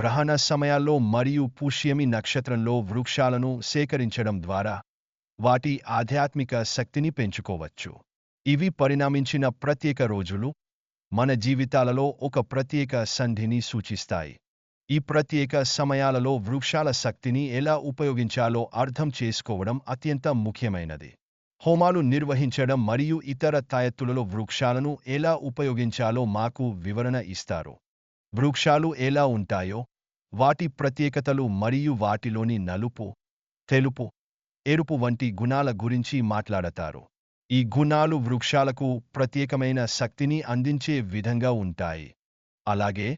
గ్రహణ సమయాల్లో మరియు పుష్యమి నక్షత్రంలో వృక్షాలను సేకరించడం ద్వారా వాటి ఆధ్యాత్మిక శక్తిని పెంచుకోవచ్చు. ఇవి పరిణామించిన ప్రత్యేక రోజులు మన జీవితాలలో ఒక ప్రత్యేక సంధిని సూచిస్తాయి. ఈ ప్రత్యేక సమయాలలో వృక్షాల శక్తిని ఎలా ఉపయోగించాలో అర్థం చేసుకోవడం అత్యంత ముఖ్యమైనది. హోమాలు నిర్వహించడం మరియు ఇతర తాయెత్తులలో వృక్షాలను ఎలా ఉపయోగించాలో మాకు వివరణ ఇస్తారు. వృక్షాలు ఎలా ఉంటాయో వాటి ప్రత్యేకతలు మరియు వాటిలోని నలుపు తెలుపు ఎరుపు వంటి గుణాల గురించి మాట్లాడతారు. ఈ గుణాలు వృక్షాలకు ప్రత్యేకమైన శక్తిని అందించే విధంగా ఉంటాయి. అలాగే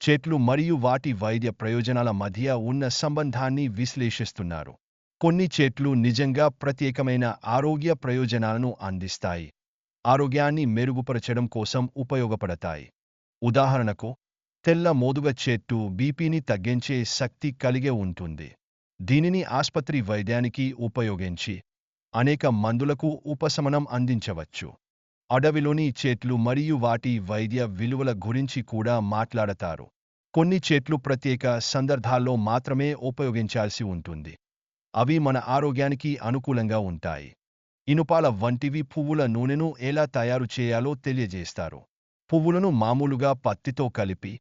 చెట్లు మరియు వాటి వైద్య ప్రయోజనాల మధ్య ఉన్న సంబంధాన్ని విశ్లేషిస్తున్నారు. కొన్ని చెట్లు నిజంగా ప్రత్యేకమైన ఆరోగ్య ప్రయోజనాలను అందిస్తాయి. ఆరోగ్యాన్ని మెరుగుపరచడం కోసం ఉపయోగపడతాయి. ఉదాహరణకు తెల్ల మోదుగ చెట్టు బీపీని తగ్గించే శక్తి కలిగే ఉంటుంది. దీనిని ఆస్పత్రి వైద్యానికి ఉపయోగించి అనేక మందులకు ఉపశమనం అందించవచ్చు. అడవిలోని చెట్లు మరియు వాటి వైద్య విలువల గురించి కూడా మాట్లాడతారు. కొన్ని చెట్లు ప్రత్యేక సందర్భాల్లో మాత్రమే ఉపయోగించాల్సి ఉంటుంది. అవి మన ఆరోగ్యానికి అనుకూలంగా ఉంటాయి. ఇనుపాల వంటివి పువ్వుల నూనెను ఎలా తయారు చేయాలో తెలియజేస్తారు. పువ్వులను మామూలుగా పత్తితో కలిపి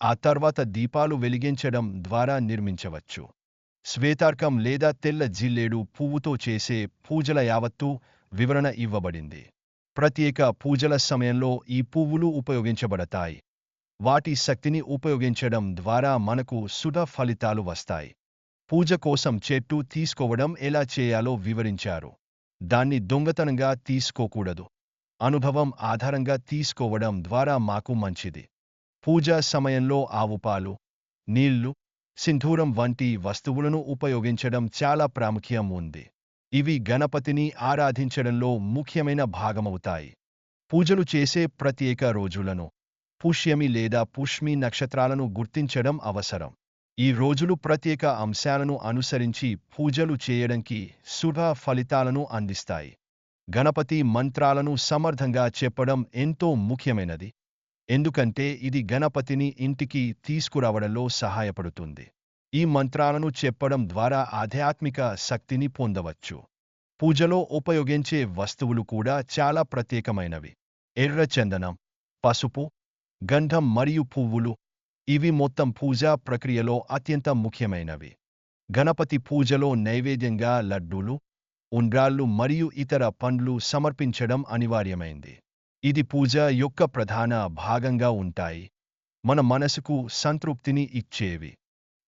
ఆ తర్వాత దీపాలు వెలిగించడం ద్వారా నిర్మించవచ్చు. శ్వేతార్కం లేదా తెల్ల జిల్లేడు పువ్వుతో చేసే పూజల యావత్తూ వివరణ ఇవ్వబడింది. ప్రత్యేక పూజల సమయంలో ఈ పువ్వులు ఉపయోగించబడతాయి. వాటి శక్తిని ఉపయోగించడం ద్వారా మనకు సుధ ఫలితాలు వస్తాయి. పూజ కోసం చెట్టు తీసుకోవడం ఎలా చేయాలో వివరించారు. దాన్ని దొంగతనంగా తీసుకోకూడదు. అనుభవం ఆధారంగా తీసుకోవడం ద్వారా మాకు మంచిది. పూజా సమయంలో ఆవుపాలు నీళ్ళు సింధూరం వంటి వస్తువులను ఉపయోగించడం చాలా ప్రాముఖ్యం ఉంది. ఇవి గణపతిని ఆరాధించడంలో ముఖ్యమైన భాగమవుతాయి. పూజలు చేసే ప్రత్యేక రోజులను పుష్యమి లేదా పుష్మి నక్షత్రాలను గుర్తించడం అవసరం. ఈ రోజులు ప్రత్యేక అంశాలను అనుసరించి పూజలు చేయడానికి శుభ ఫలితాలను అందిస్తాయి. గణపతి మంత్రాలను సమర్థంగా చెప్పడం ఎంతో ముఖ్యమైనది. ఎందుకంటే ఇది గణపతిని ఇంటికి తీసుకురావడంలో సహాయపడుతుంది. ఈ మంత్రాలను చెప్పడం ద్వారా ఆధ్యాత్మిక శక్తిని పొందవచ్చు. పూజలో ఉపయోగించే వస్తువులు కూడా చాలా ప్రత్యేకమైనవి. ఎర్ర చందనం పసుపు గంధం మరియు పువ్వులు ఇవి మొత్తం పూజా ప్రక్రియలో అత్యంత ముఖ్యమైనవి. గణపతి పూజలో నైవేద్యంగా లడ్డూలు ఉండ్రాళ్ళు మరియు ఇతర పండ్లు సమర్పించడం అనివార్యమైంది. ఇది పూజ యొక్క ప్రధాన భాగంగా ఉంటాయి. మన మనసుకు సంతృప్తిని ఇచ్చేవి.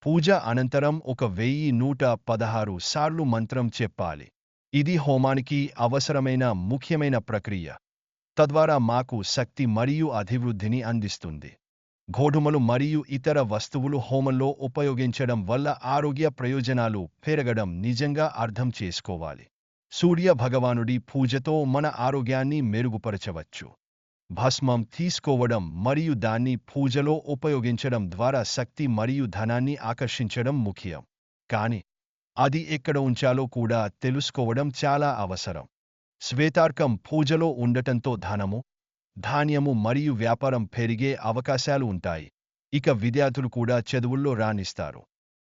పూజ అనంతరం ఒక వెయ్యి నూట పదహారు సార్లు మంత్రం చెప్పాలి. ఇది హోమానికి అవసరమైన ముఖ్యమైన ప్రక్రియ. తద్వారా మాకు శక్తి మరియు అభివృద్ధిని అందిస్తుంది. గోధుమలు మరియు ఇతర వస్తువులు హోమంలో ఉపయోగించడం వల్ల ఆరోగ్య ప్రయోజనాలు పెరగడం నిజంగా అర్థం చేసుకోవాలి. సూర్య భగవానుడి పూజతో మన ఆరోగ్యాన్ని మెరుగుపరచవచ్చు. భస్మం తీసుకోవడం మరియు దాన్ని పూజలో ఉపయోగించడం ద్వారా శక్తి మరియు ధనాన్ని ఆకర్షించడం ముఖ్యం. కాని అది ఎక్కడ ఉంచాలో కూడా తెలుసుకోవడం చాలా అవసరం. శ్వేతార్కం పూజలో ఉండటంతో ధనము ధాన్యము మరియు వ్యాపారం పెరిగే అవకాశాలు ఉంటాయి. ఇక విద్యార్థులు కూడా చదువుల్లో రాణిస్తారు.